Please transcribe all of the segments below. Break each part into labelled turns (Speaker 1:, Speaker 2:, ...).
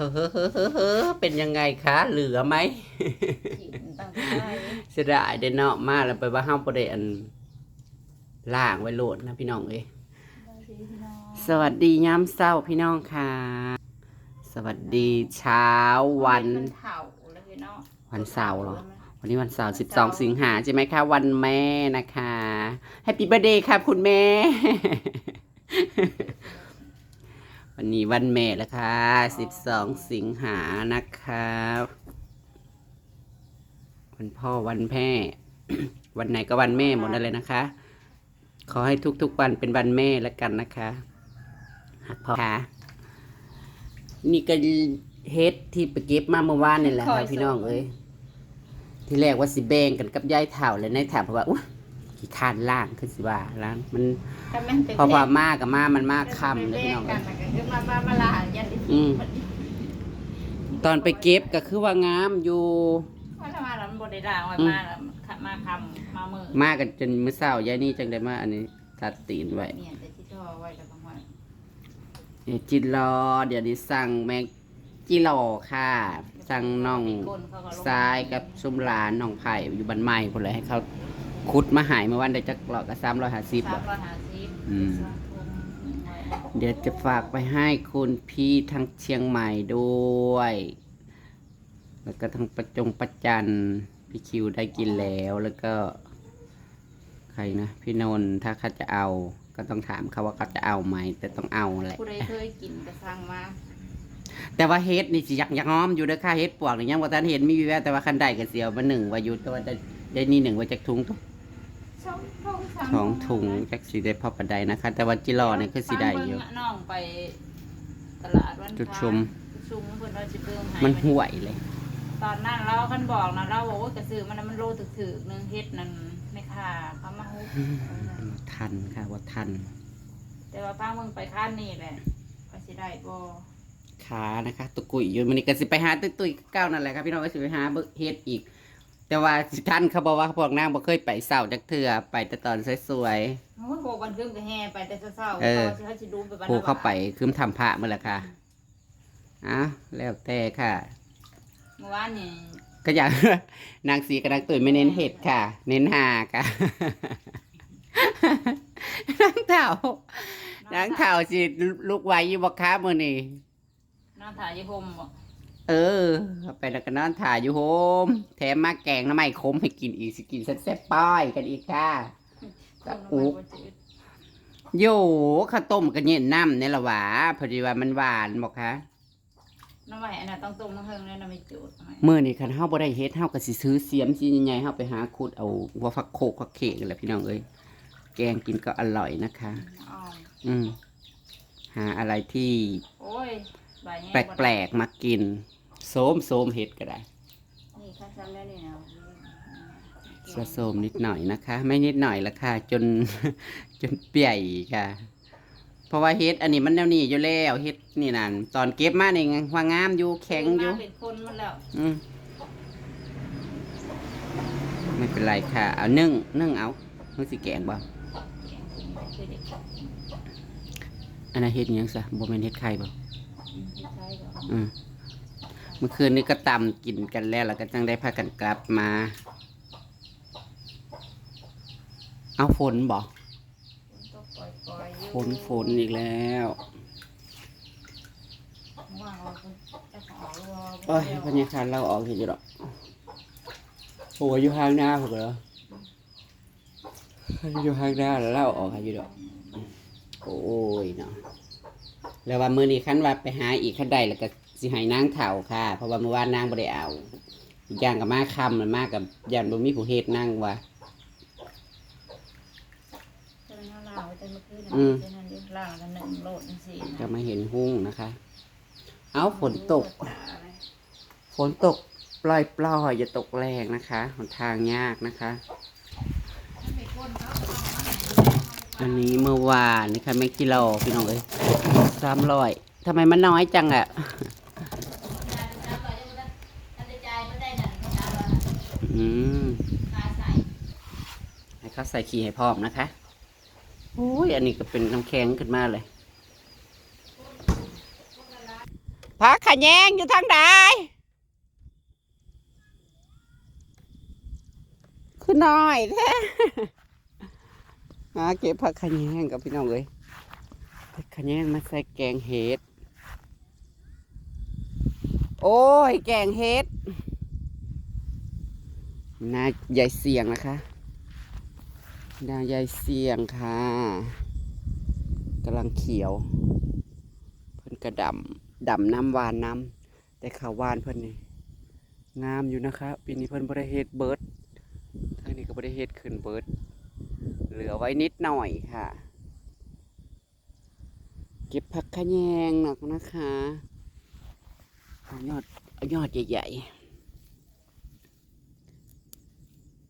Speaker 1: ฮ้อเฮ้อเฮ้อเฮ้อเฮ้อเป็นยังไงคะ เหลือไหม
Speaker 2: กินตั้งใจ
Speaker 1: เสียดายเด้เนาะมาแล้วไปว่าเฮาบ่ได้อันล่างไว้โหลดนะพี่น้องเอ้ย
Speaker 2: พี่น้อง
Speaker 1: สวัสดียามเช้าพี่น้องค่ะ สวัสดีเช้าวัน
Speaker 2: มันเผาแล้วพี่น้อง
Speaker 1: วันเสาร์เหรอ วันนี้วันเสาร์12 สิงหาใช่ไหมคะ วันแม่นะคะแฮปปี้เบ t ร์ a เดย์ค่ะ คุณแม่ วันนี้วันแม่แล้วค่ะ 12 สิงหานะคะวันพ่อวันแม่ วันไหนก็วันแม่หมดนั่นเลยนะคะ ขอให้ทุกๆวันเป็นวันแม่แล้วกันนะคะหักพ่อค่ะ นี่ก็เฮ็ดที่ไปเก็บมาเมื่อวานนี่แหละค่ะพี่น้องเอ้ยที่แรกว่าสิแบ่งกันกับยายเถ่าเลยนายเถ่าเพราะว่าอุ้ย ขี้คร้านล่างคือสิว่าล่างมัน
Speaker 2: ถ้าแม่นเป็น
Speaker 1: พอพอมากกับมามันมากค่ำเลยพี่น้อง
Speaker 2: กั
Speaker 1: เอ้
Speaker 2: น
Speaker 1: ย
Speaker 2: ก็คือมามามาลายันได้
Speaker 1: อื
Speaker 2: ที่
Speaker 1: มตอนไปเก็บก็คือว่างามอยู่
Speaker 2: ว่าถ้ามาแล้วมันบ่ได้ด่างไว้มาแล้วมาคำมามือ
Speaker 1: มากันจนมื้อเช้ายายนี่จังได้มาอันนี้ตัดตีนไว้
Speaker 2: เมียนแต่ที่ท่อไว้แล้วก็ว่า
Speaker 1: นี่จิรอเดี๋ยวนี้สั่งแมงจิรอค่ะ สั่งน้องทรายกับซุมหลานน้องไผ่อยู่บ้านใหม่คนเลยให้เขา ขุดมาหายเมื่อวันได้จักหลอกกับ350
Speaker 2: สาม
Speaker 1: บาท
Speaker 2: ร้อยห้าสิบ
Speaker 1: อืม เดี๋ยวจะฝากไปให้คุณพี่ทั้งเชียงใหม่ด้วย แล้วก็ทั้งประจงประจันพี่คิวได้กินแล้วแล้วก็ ใครนะ พี่นนท์ถ้าเขาจะเอา ก็ต้องถามเขาว่าเขาจะเอาไหม แต่ต้องเอาแหละ
Speaker 2: ผู้ใดเคยกินก็สั่งมา
Speaker 1: แต่ว่าเฮ็ดนี่สิอยากอยากง้อมอยู่เด้อค่ะเฮ็ดปวกนี่ยังว่าท่านเห็นมีวิแววแต่ว่าคันใดก็เสียวมาหนึ่งว่าอยู่แต่ว่าได้ ได้นี่หนึ่งว่าจากถุงทุก
Speaker 2: ช่องช่องสาม
Speaker 1: สองถุงจักสีได้พอปานใดนะคะ แต่ว่าจิรอเนี่ยคือสิได้อยู่
Speaker 2: ฟังเบิ่งน้องไปตลาดวัน
Speaker 1: จุด
Speaker 2: พระ
Speaker 1: ชม
Speaker 2: จุดชมเพิ่นว่าสิเบิ่งให้
Speaker 1: มันห่วยเลย
Speaker 2: ตอนนั้นเราคันบอกนะเราบอกว่ากระสือมันน่ะมันโลถึกๆหนึงเฮ็ดนั่นไม่ค่าเขามาฮุบ
Speaker 1: ทันค่ะว่าทัน
Speaker 2: แต่ว่าป้ามึงไปข้านนี่แหละก็สิได้บ่
Speaker 1: ขานะคะตุกุยอยู่มันนี่ก็สิไปหาตุ้ยตุ้ยเก้านั่นแหละครับพี่น้องก็สิไปหาเบิกเฮ็ดอีก แต่ว่าสิท่านเขาบอกว่าพวกนางบ่เคยไปเสาจักเทื่อไปแต่ตอนสวย
Speaker 2: โอ้ยบอกวันครึ่งก็แห่ไปแต่เช้าๆ
Speaker 1: เออ
Speaker 2: เขาสิเขาสิดูไป
Speaker 1: ๆ
Speaker 2: วัน
Speaker 1: ผู้
Speaker 2: ละ
Speaker 1: เข้าไป
Speaker 2: บท
Speaker 1: คืมทำพระเมื่อละค่ะอ้าวแล้วแต่ค่ะ
Speaker 2: เมื่อวานนี่
Speaker 1: ก็อยาก นางสีกับนางตุ้ยไม่เน้นเห็ดค่ะ เน้นหาค่ะ นางเถ่านางเถ่าสิลูกไหวอยู่บ่ค้ามื้อนี้
Speaker 2: น้องถ่ายยี่หมบ่
Speaker 1: เออ เอาไปแล้วก็นอนถ่ายอยู่โฮมแถมมาแกงน้ำไม่คมให้กินอีกสิกินแซ่บๆป้อยกันอีกค่ะ
Speaker 2: คนละ
Speaker 1: อุ๊
Speaker 2: ไม้บ่จืด
Speaker 1: โยข้าวต้มกันเย็นน้ำเนี่ยละหวาพอดีว่ามันหวานบอกค่ะ
Speaker 2: น้ำไว้อันน่ะต้องต้มน้ำเฮิงเลยน้ำไม่จืดทำไม
Speaker 1: มื้อนี้คันเฮาบ่ได้เฮ็ดเฮาก็สิซื้อเสียมสิใหญ่ๆเฮาไปหาขุดเอาหัวฟักโคกฟักเขกนั่นแหละพี่น้องเอ้ยแกงกินก็อร่อยนะคะ
Speaker 2: อ้อม
Speaker 1: อืมหาอะไรที่
Speaker 2: โอ้ยใบแห้ง
Speaker 1: แปลกๆมากิน โสมโสมเห็ดก็ได้
Speaker 2: นี่ข้าจำได้นี่นะ
Speaker 1: สะโสมนิดหน่อยนะคะ ไม่นิดหน่อยละค่ะ จน จนเปียค่ะ เพราะว่าเฮ็ดอันนี้มันแนวนี้อยู่แล้วเฮ็ดนี่นั่นตอนเก็บมานี่ว่างามอยู่แข็งอยู่
Speaker 2: มาเป็นคนหมันแล้ว
Speaker 1: อืมไม่เป็นไรค่ะ เอานึ่งนึ่งเอานึ่งสิแกงบ่
Speaker 2: คือเด็ก
Speaker 1: อันนั้นเฮ็ดหยังซะบ่แม่นเฮ็ดไข่บ่
Speaker 2: ใช่ก็
Speaker 1: อืม เมื่อคืนนี้ก็ตำกินกันแล้วแล้วก็จังได้พากันกลับมา เอาฝนบ่
Speaker 2: ก็ปล่อยปล่อยๆอยู่
Speaker 1: ฝนฝนอีกแล้ว
Speaker 2: ว่างเอาคนเจ้าของรอ
Speaker 1: โอ้ยบรรยากาศเราออกเห็นอยู่ดอกโอ้ยอยู่ห้างหน้าผมเหรออยู่ห้างหน้าแล้วเราออกให้อยู่ดอกโอ้ยเนาะแล้วว่ามือนี้คันว่าไปหาอีกคันใดแล้วก็ สิให้นางเถ่าค่ะ เพราะว่าเมื่อวานนางบ่ได้เอาอีกอย่างกับมาคำมันมากกับยันบ่มีผู้เฮ็ดนั่งว่า
Speaker 2: จะเป็นล่างไว้แต่เมื่อคืน
Speaker 1: อืม
Speaker 2: จะนั่นเดี๋ยวล่างกันหนึ่งโหลดสี่
Speaker 1: จะไม่เห็นหุ้งนะคะ เอาฝนตก ฝนตกปล่อยปล่อยๆอย่าตกแรงนะคะหนทางยากนะคะ อันนี้เมื่อวานนะคะแม่กิโลพี่น้องเอ้ยสามร้อยทำไมมันน้อยจังอะ่ะ อืมให้เขาใส่ขี้ให้พร้อมนะคะโอ้ยอันนี้ก็เป็นน้ำแข็งขึ้นมาเลยพักขะแยงอยู่ทางใดคือน้อยแท้มาเก็บผักขะแยงกับพี่น้องเลยผักขะแยงมาใส่แกงเห็ด โอ้ย แกงเห็ด นาใหญ่เสียงนะคะนาใหญ่เสียงค่ะกำลังเขียว เพิ่นกระดำดำน้ำวานน้ำแต่ข้าววานเพิ่นนี่งามอยู่นะคะปีนี้เพิ่นบริเฮ็ดเบิร์ดทางนี้ก็บริเฮ็ดขึ้นเบิร์ดเหลือไว้นิดหน่อยค่ะ เก็บผักขะแยงหนักนะคะ ยอดยอดใหญ่ๆอ่า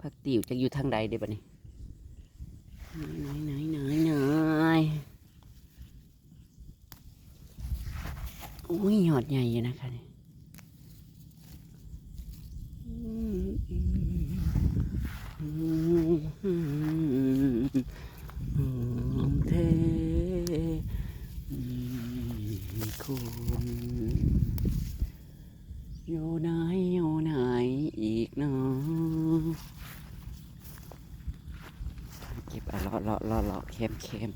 Speaker 1: ผักติ๋วจะอยู่ทางใดเดี๋ยวนี้ไหนไหนไหนไหนไหนอุ้ยยอดใหญ่อยู่นะคะเนี่ยอืมอืมอืมอืมอืมเทอืมคุณอยู่ไหนอยู่ไหนอีกเนาะเก็บอะเลาะเลาะเลาะ เลาะเข้ม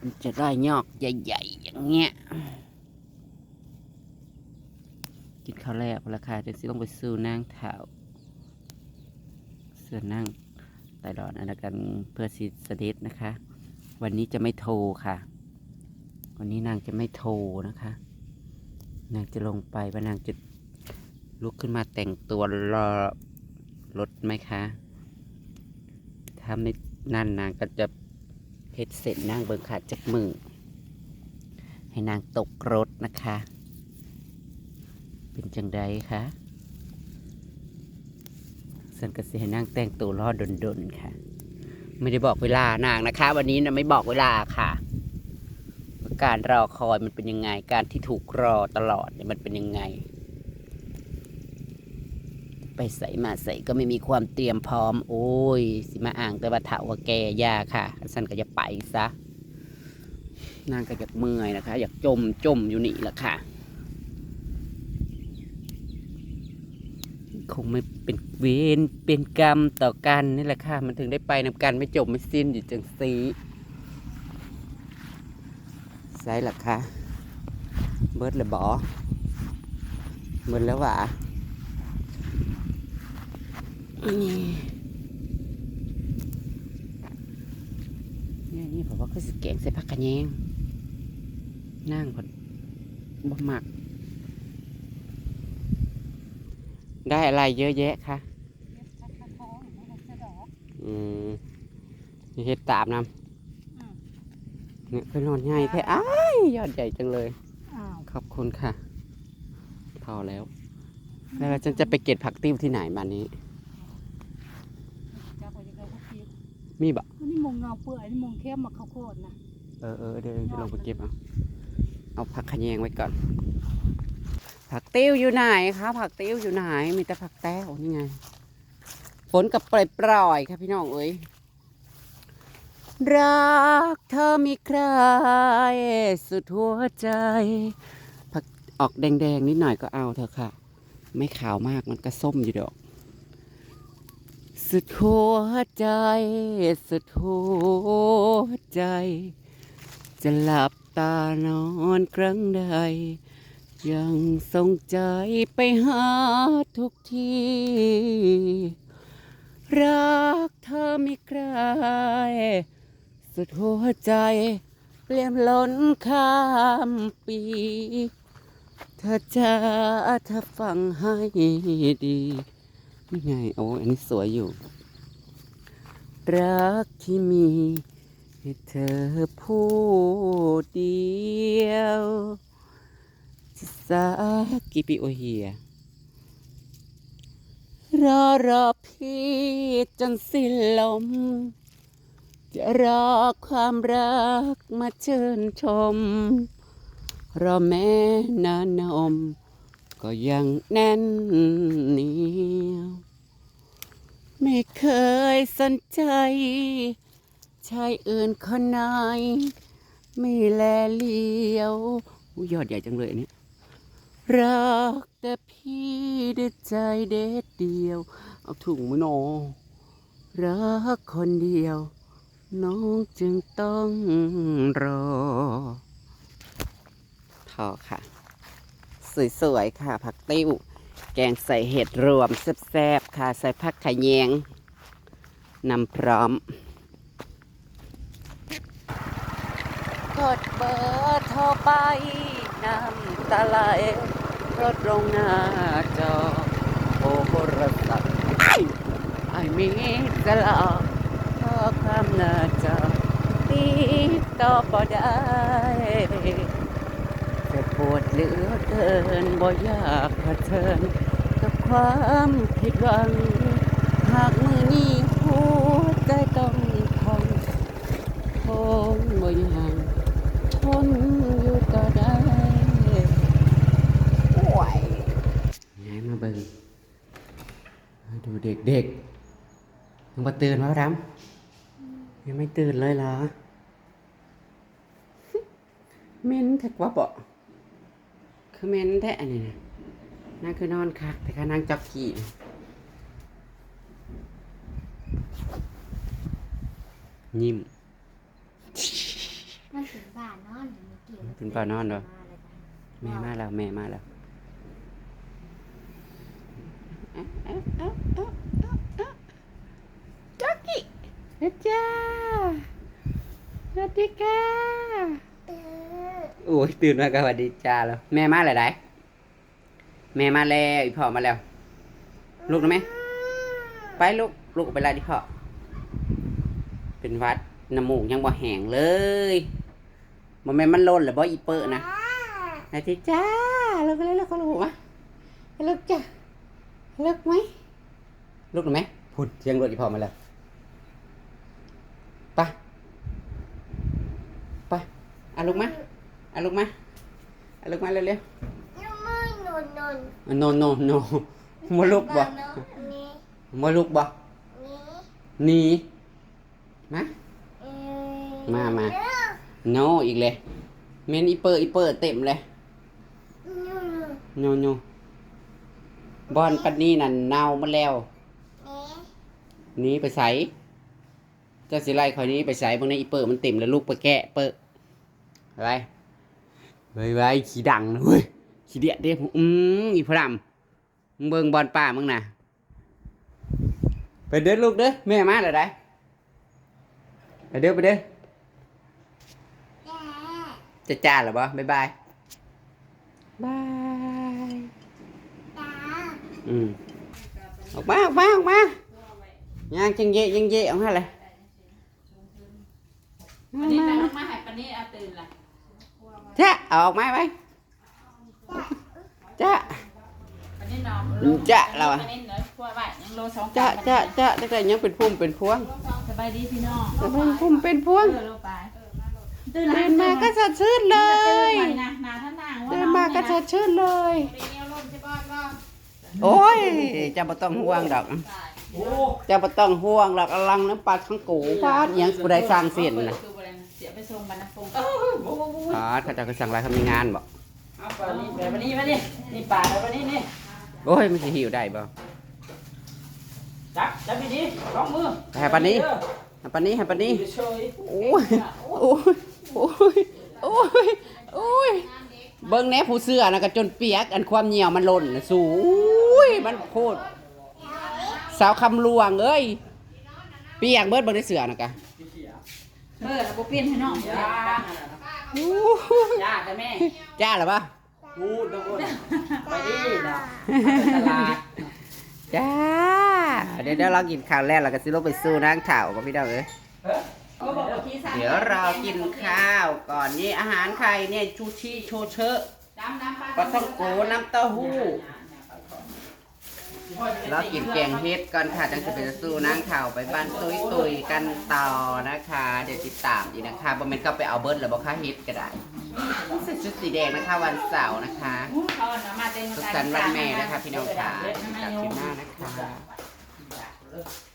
Speaker 1: มันจะได้ยอกใหญ่ๆอย่างเงี้ย กินข้าวแล้วราคาเดี๋ยวสิต้องไปซื้อนั่งเท้าเสื้อนั่งไตรอนอันนั้นกันเพื่อสิสดิษนะคะ วันนี้จะไม่โทรค่ะ วันนี้นางจะไม่โทรนะคะ นางจะลงไปว่านางจะลุกขึ้นมาแต่งตัวรอรถไหมคะ ถ้าไม่นั่นนางก็จะ เฮ็ดเสร็จนางเบิงขาดจากมือ ให้นางตกรถนะคะ เป็นจังใดคะสันก็สิให้นางแต่งตัวรอดดนๆค่ะ ไม่ได้บอกเวลานางนะคะ วันนี้นะไม่บอกเวลาค่ะการรอคอยมันเป็นยังไง การที่ถูกรอตลอดเนี่ยมันเป็นยังไง ไปใส่มาใส่ก็ไม่มีความเตรียมพร้อม โอ้ย สิมาอ่างแต่ว่าเถาว่าแก่ยาค่ะสันก็จะไปซะนางก็อยากเมื่อยนะคะ อยากจมจมอยู่นี่แหละค่ะ คงไม่เป็นเวรเป็นกรรมต่อกันนี่แหละค่ะ มันถึงได้ไปนำกันไม่จบไม่สิ้นอยู่จังสีใช่หรอคะเบิร์ดเลยบอเบิร์ดแล้ววะ นี่นี่นี่ผมว่าคือสิเก่งใส่ผักกระแยงนั่งพอดบ่มัก ได้อะไรเยอะแยะคะอืมนี่เห็ดตาบนำเนี่ยเป็นนอนใหญ่แท้อ้ายยอดใหญ่จังเลย
Speaker 2: อ้าว
Speaker 1: ขอบคุณค่ะ พอแล้ว แล้วฉันจะไปเก็บผักติ้วที่ไหนบ้านนี้
Speaker 2: จ้าพอจะไปพวกพี่
Speaker 1: มีบะ
Speaker 2: นี่มงเงาเปื่อยนี่มงเข้มมาข้าวโพดนะ
Speaker 1: เออเออเดี๋ยวจะลงไปเก็บเอาเอาผักขะแยงไว้ก่อน ผักติ้วอยู่ไหนคะผักติ้วอยู่ไหนมีแต่ผักแต้วนี่ไงฝนกับปล่อยๆค่ะพี่น้องเอ้ยรักเธอมีใคร สุดหัวใจ ผักออกแดงๆนิดหน่อยก็เอาเถอะค่ะ ไม่ขาวมากมันก็ส้มอยู่ดอก สุดหัวใจ สุดหัวใจ จะหลับตานอนครั้งใด ยังทรงใจไปหาทุกทีรักเธอไม่ใครสุดหัวใจเปลี่ยนล้นข้ามปี เธอจะเธอฟังให้ดี นี่ไง โอ้อันนี้สวยอยู่ รักที่มีให้เธอพูดเดียวจะสักกี่ปีโอเฮียรอรอพี่จนสิ้นลม จะรอความรักมาเชิญชม รอแม่นานอม ก็ยังแน่นเหนียวไม่เคยสนใจชายอื่นคนไหนไม่แลเลียวอุ๊ยยอดใหญ่จังเลยอันนี้รักแต่พี่ด้วยใจเด็ดเดียว เอาถุงมือนอรักคนเดียว น้องจึงต้องรอทอค่ะ สวยๆ ค่ะ ผักติ้ว แกงใส่เห็ดรวมแซ่บๆ ค่ะ ใส่ผักขะแยงนำพร้อม กดเบอร์โทรไปน้ำตาไหลรถลงหน้าจอโทรศัพท์ไอ้ไอ้มีจะลาข้อความหน้าจอติดต่อบ่ได้ วดเหลือเกินบ่อยากเผชิญกับความผิดหวัง หากมือนี้หัวใจต้องทนคงบ่ยังทนอยู่ต่อได้โอ้ยไงมาเบิ่งดูเด็กๆยังมาตื่นวะรำยังไม่ตื่นเลยเหรอเม้นแท็กว่าบ่ คือเม้นแท้อันนี้นะนั่งคือนอนคัก แต่ก็นั่งจ็อกกี้นะยิ้ม
Speaker 3: มันถึงบ้านนอนเดี๋ยวมันกิน
Speaker 1: ถึงบ้านนอนเหรอ
Speaker 3: มาเลยจ้ะ
Speaker 1: แม่มาแล้วแม่มาแล้วจ็อกกี้นะจ้าสวัสดีค่ะ
Speaker 3: เออ
Speaker 1: โอ้ยตื่นมาก็สวัสดีจ้าแล้ว แม่มาแล้วได้แม่มาแล้วอีพ่อมาแล้ว ลูกนะแม่ไปลูกลูกไปไล่ดิพ่อเป็นวัดน้ำมูกยังบ่แห้งเลยบ่แม่มันล้นหรือบ่อีเปอะนะนาทีจ้าลูกเลยลูกลูกวะลูกจ้าลูกไหมลูกหรือไหมพูดเสียงรถอีพอมาแล้วไปไปเอาลูกมาเอาลูกมา เอาลูกมาเร็ว
Speaker 3: น้ำมือนนนน
Speaker 1: ๆโนโนโนมาลูกบ่
Speaker 3: นี่
Speaker 1: มาลูกบ่
Speaker 3: นี่
Speaker 1: หนีมา
Speaker 3: เออ
Speaker 1: มามา
Speaker 3: เออ
Speaker 1: โนอีกเลยเมนอีเปอร์อีเปอร์เต็มเลย
Speaker 3: นู่น
Speaker 1: โนโนบอลปันนี้นั่นเน่ามาแล้ว
Speaker 3: นี่
Speaker 1: หนี้ไปใส่เจ้าสิไล่คอยหนี้ไปใส่บางในอีเปิดมันเต็มแล้วลูกไปแกะเปิดอะไร เฮ้ยไว้ขี้ดังนะเว้ยขี้เดียดเด้ผมอืมอีพรำมึงเบิ่งบอลป่ามึงน่ะไปเด้อลูกเด้อแม่มาแล้วได้ไปเด้อไปเด้อ
Speaker 3: แจ๊ะ
Speaker 1: จะจ้าหรือบ่บ๊ายบายบาย
Speaker 3: จ้า
Speaker 1: อืมออกมาออกมาออกมาย่างจังเยะยังเยะออกมาเลย
Speaker 2: วันนี้แต่ลงมาให้ปานนี้เอาตื่นละ
Speaker 1: จ้า เอาออกมาไว้จ้า
Speaker 2: ปานนี้นอน
Speaker 1: อืมจ๊ะเราอะ
Speaker 2: ปานนี้เนอะพวกว่ายังโลสอง
Speaker 1: จ้า
Speaker 2: จน
Speaker 1: จ้าจ้าแต่แต่ยังเป็นพุ่มเป็นพวง
Speaker 2: สบายดีพี่น้อง
Speaker 1: เป็นพุ่มเป็นพวง
Speaker 2: เออโลไปตื่น
Speaker 1: ตื่นมาก็สดชื่นเลย
Speaker 2: ตื่นมานาท่านนางว่า
Speaker 1: ตื่นมาก็สดชื่นเลย
Speaker 2: ไปเนียวลมใช่บ้านบ่
Speaker 1: โอ้ยเจ้าบ่ต้องห่วงดอกเจ้าบ่ต้องห่วงดอกอลังน้ำปลาทั้งกูฟาดอิหยังผู้ใดสร้างเส้นน่ะ
Speaker 2: คือบ่ได้เสียไปส่งบรรณพงษ์
Speaker 1: ฟาดเขาเจ้าก็สั่งหลายเขามีงานบ่
Speaker 2: เอาปลานี้แบบนี้มาดินี่ปลาแบบนี้นี่
Speaker 1: โอ้ยมันสิหิวได้บ่
Speaker 2: จับจับดีๆร้องมือ
Speaker 1: ให้ปานนี้ให้ปานนี้ให้ปานนี้
Speaker 2: เฉย
Speaker 1: โอ้ยโอ้ยโอ้ยโอ้ยโอ้ยเบิ่งแหน่ผู้เสื้อนะก็จนเปียกอันความเหี่ยวมันหล่นน่ะสูอุ้ยมันโคตรสาวคำลวงเอ้ยเปียกเบิดเบิ่งได้เสื้อนะกะ
Speaker 2: เออแล้วบ่เปลี่ยนให้น้องจ้า
Speaker 1: อู้
Speaker 2: จ้าแต่แม่
Speaker 1: จ้าเหรอปะ
Speaker 2: พูดทุกคนไปดีนะตลาด
Speaker 1: จ้า เดี๋ยวเดี๋ยวเรากินข้าวแล้วเราก็สิลงไปสู้นางเถ่ากับพี่ดาวเอ้ย
Speaker 2: ก็บอกว่าที่สาม
Speaker 1: เดี๋ยวเรากินข้าวก่อนนี่อาหารใครเนี่ยชูชีโชเชอะ
Speaker 2: น้ำน้ำปลา
Speaker 1: ปลาท่องโกน้ำเต้าหู้ เรากินแกงเฮ็ดก่อนค่ะจังจะไปสู้นางข่าวไปบ้านตุยตุยๆกันต่อนะคะ เดี๋ยวติดตามอีกนะคะบ่แม่นก็ไปเอาเบิร์ดหรือบ่ค่าเฮ็ดก็ได้ใส่ชุดสีแดงนะคะวันเสาร์นะคะ
Speaker 2: เขาเอาน้ำมาเต็ม
Speaker 1: สุขสันต์วันแม่นะคะพี่น้องค่ะติดตามคลิปหน้านะคะ